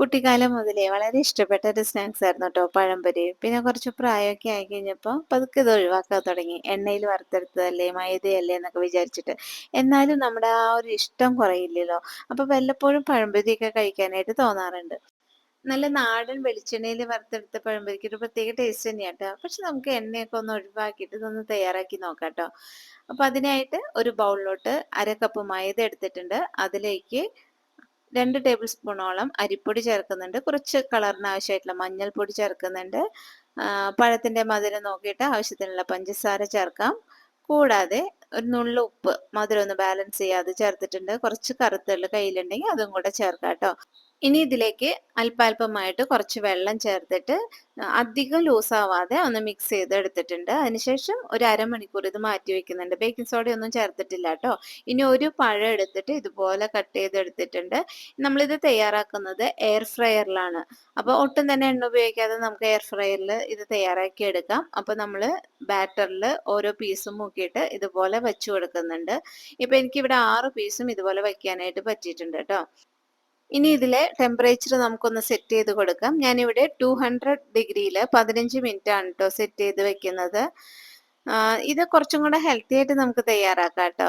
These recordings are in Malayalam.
കുട്ടിക്കാലം മുതലേ വളരെ ഇഷ്ടപ്പെട്ട ഒരു സ്നാക്സ് ആയിരുന്നു കേട്ടോ പഴംപൊരി. പിന്നെ കുറച്ച് പ്രായമൊക്കെ ആയി കഴിഞ്ഞപ്പോൾ പതുക്കെ ഇത് ഒഴിവാക്കാൻ തുടങ്ങി. എണ്ണയിൽ വറുത്തെടുത്തതല്ലേ, മൈദയല്ലേ എന്നൊക്കെ വിചാരിച്ചിട്ട്. എന്നാലും നമ്മുടെ ആ ഒരു ഇഷ്ടം കുറയില്ലല്ലോ. അപ്പോൾ വല്ലപ്പോഴും പഴംപൊരിയൊക്കെ കഴിക്കാനായിട്ട് തോന്നാറുണ്ട്. നല്ല നാടൻ വെളിച്ചെണ്ണയിൽ വറുത്തെടുത്ത പഴംപൊരിക്ക് ഒരു പ്രത്യേക ടേസ്റ്റ് തന്നെയാണ് കേട്ടോ. പക്ഷെ നമുക്ക് എണ്ണയൊക്കെ ഒന്ന് ഒഴിവാക്കിയിട്ട് ഇതൊന്ന് തയ്യാറാക്കി നോക്കാം കേട്ടോ. അപ്പോൾ അതിനായിട്ട് ഒരു ബൗളിലോട്ട് അര കപ്പ് മൈദ എടുത്തിട്ടുണ്ട്. അതിലേക്ക് 2 ടേബിൾ സ്പൂണോളം അരിപ്പൊടി ചേർക്കുന്നുണ്ട്. കുറച്ച് കളറിന് ആവശ്യമായിട്ടുള്ള മഞ്ഞൾപ്പൊടി ചേർക്കുന്നുണ്ട്. പഴത്തിന്റെ മധുരം നോക്കിയിട്ട് ആവശ്യത്തിനുള്ള പഞ്ചസാര ചേർക്കാം. കൂടാതെ ഒരു നുള്ളു ഉപ്പ് മധുരം ഒന്ന് ബാലൻസ് ചെയ്യാതെ ചേർത്തിട്ടുണ്ട്. കുറച്ച് കറുത്തുള്ള കയ്യിലുണ്ടെങ്കിൽ അതും കൂടെ ചേർക്കാം കേട്ടോ. ഇനി ഇതിലേക്ക് അല്പാൽപമായിട്ട് കുറച്ച് വെള്ളം ചേർത്തിട്ട് അധികം ലൂസാവാതെ ഒന്ന് മിക്സ് ചെയ്ത് എടുത്തിട്ടുണ്ട്. അതിനുശേഷം ഒരു അരമണിക്കൂർ ഇത് മാറ്റി വെക്കുന്നുണ്ട്. ബേക്കിംഗ് സോഡ ഒന്നും ചേർത്തിട്ടില്ല കേട്ടോ. ഇനി ഒരു പഴം എടുത്തിട്ട് ഇതുപോലെ കട്ട് ചെയ്ത് ചെയ്തെടുത്തിട്ടുണ്ട്. നമ്മളിത് തയ്യാറാക്കുന്നത് എയർ ഫ്രയറിലാണ്. അപ്പോൾ ഒട്ടും തന്നെ എണ്ണ ഉപയോഗിക്കാതെ നമുക്ക് എയർ ഫ്രയറിൽ ഇത് തയ്യാറാക്കി എടുക്കാം. അപ്പോൾ നമ്മൾ ബാറ്ററിൽ ഓരോ പീസും മുക്കിയിട്ട് ഇതുപോലെ വെച്ചു കൊടുക്കുന്നുണ്ട്. ഇപ്പോൾ എനിക്കിവിടെ ആറ് പീസും ഇതുപോലെ വയ്ക്കാനായിട്ട് പറ്റിയിട്ടുണ്ട് കേട്ടോ. ഇനി ഇതിലെ ടെമ്പറേച്ചർ നമുക്കൊന്ന് സെറ്റ് ചെയ്ത് കൊടുക്കാം. ഞാനിവിടെ 200 ഡിഗ്രിയിൽ 15 മിനിറ്റ് ആണ് കേട്ടോ സെറ്റ് ചെയ്ത് വെക്കുന്നത്. ഇത് കുറച്ചും കൂടെ ഹെൽത്തി ആയിട്ട് നമുക്ക് തയ്യാറാക്കാം കേട്ടോ.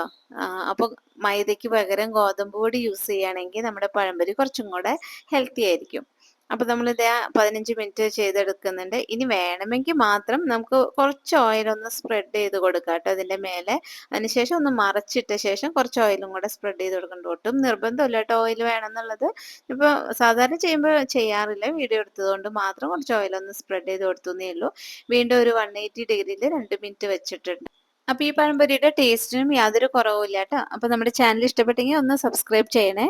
അപ്പോൾ മൈദയ്ക്ക് പകരം ഗോതമ്പ് പൊടി യൂസ് ചെയ്യുകയാണെങ്കിൽ നമ്മുടെ പഴംപൊരി കുറച്ചും കൂടെ ഹെൽത്തി ആയിരിക്കും. അപ്പോൾ നമ്മളിത് 15 മിനിറ്റ് ചെയ്തെടുക്കുന്നുണ്ട്. ഇനി വേണമെങ്കിൽ മാത്രം നമുക്ക് കുറച്ച് ഓയിൽ ഒന്ന് സ്പ്രെഡ് ചെയ്ത് കൊടുക്കാം കേട്ടോ അതിന്റെ മേലെ. അതിനുശേഷം ഒന്ന് മറച്ചിട്ട ശേഷം കുറച്ച് ഓയിലും കൂടെ സ്പ്രെഡ് ചെയ്ത് കൊടുക്കേണ്ട ഒട്ടും നിർബന്ധമില്ല കേട്ടോ ഓയിൽ വേണമെന്നുള്ളത്. ഇപ്പോൾ സാധാരണ ചെയ്യുമ്പോൾ ചെയ്യാറില്ല. വീഡിയോ എടുത്തതുകൊണ്ട് മാത്രം കുറച്ച് ഓയിൽ ഒന്ന് സ്പ്രെഡ് ചെയ്ത് കൊടുത്തുന്നേ ഉള്ളൂ. വീണ്ടും ഒരു 180 ഡിഗ്രിയിൽ രണ്ട് മിനിറ്റ് വെച്ചിട്ടുണ്ട്. അപ്പോൾ ഈ പഴംപൊരിയുടെ ടേസ്റ്റിനും യാതൊരു കുറവുമില്ല കേട്ടോ. അപ്പോൾ നമ്മുടെ ചാനൽ ഇഷ്ടപ്പെട്ടെങ്കിൽ ഒന്ന് സബ്സ്ക്രൈബ് ചെയ്യണേ.